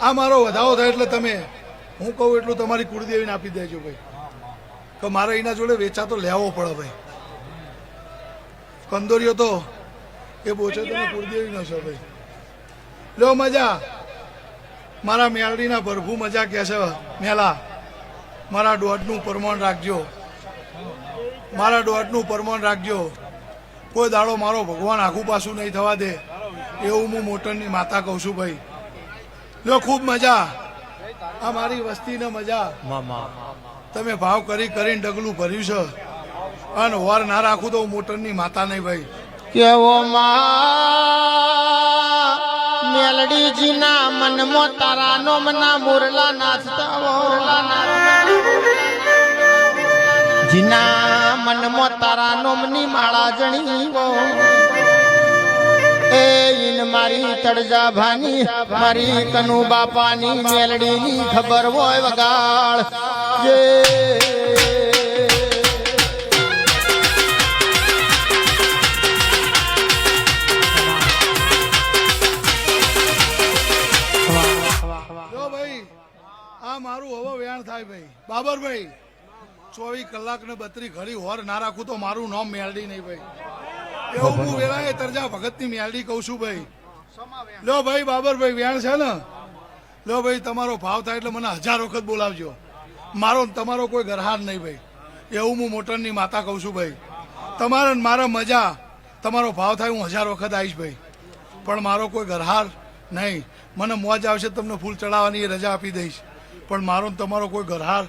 આ મારો વધાવો થાય એટલે તમે, હું કહું એટલું તમારી કુળદેવીને આપી દેજો ભાઈ. તો મારે એના જોડે વેચા તો લેવો પડે ભાઈ. કંદોરીઓ તો એ બોચે તમે કુળદેવી નો છો ભાઈ. લો મજા. મારા મેલડીના ભરભુ મજા કે છે, મેલા, મારા દોઢનું પરમાણ રાખજો. મારા દોઢનું પરમાણ રાખજો. કોઈ દાડો મારો ભગવાન આખું પાછું નહીં થવા દે. એવું હું મોટરની માતા કહું છું ભાઈ. લો ખૂબ મજા. આ મારી વસ્તીને મજા. તમે ભાવ કરી કરીને ડગલું ભર્યું છે. અને વાર ના રાખું તો હું મોટરની માતા નહીં ભાઈ. કેવો માં મેલડીજીના મનમાં તારા નોમના મુરલા નાચતા મોરલા જીના મનમાં તારા નોમની માળા જણી મારી તળજા ભાની મારી કનુ બાપાની મેલડીની ખબર હોય વગાડ જે ભાઈ આ મારું હવે વેણ થાય ભાઈ. બાબરભાઈ ચોવીસ કલાક ને બત્રી ઘડી હોર ના રાખું તો મારું નામ મેલડી નહીં ભાઈ. એવું હું વેળાએ તરજા ભગતની મેલડી કહું છું ભાઈ. લો ભાઈ, બાબરભાઈ વેણ છે ને? લો ભાઈ, તમારો ભાવ થાય એટલે મને હજાર વખત બોલાવજો. મારો તમારો કોઈ ગરહાર નહીં ભાઈ. એવું હું મોટરની માતા કહું છું ભાઈ. તમારે મારા મજા, તમારો ભાવ થાય હું હજાર વખત આવીશ ભાઈ. પણ મારો કોઈ ગરહાર નહીં. મને મોજ આવશે તમને ફૂલ ચડાવવાની રજા આપી દઈશ. પણ મારો તમારો કોઈ ગરહાર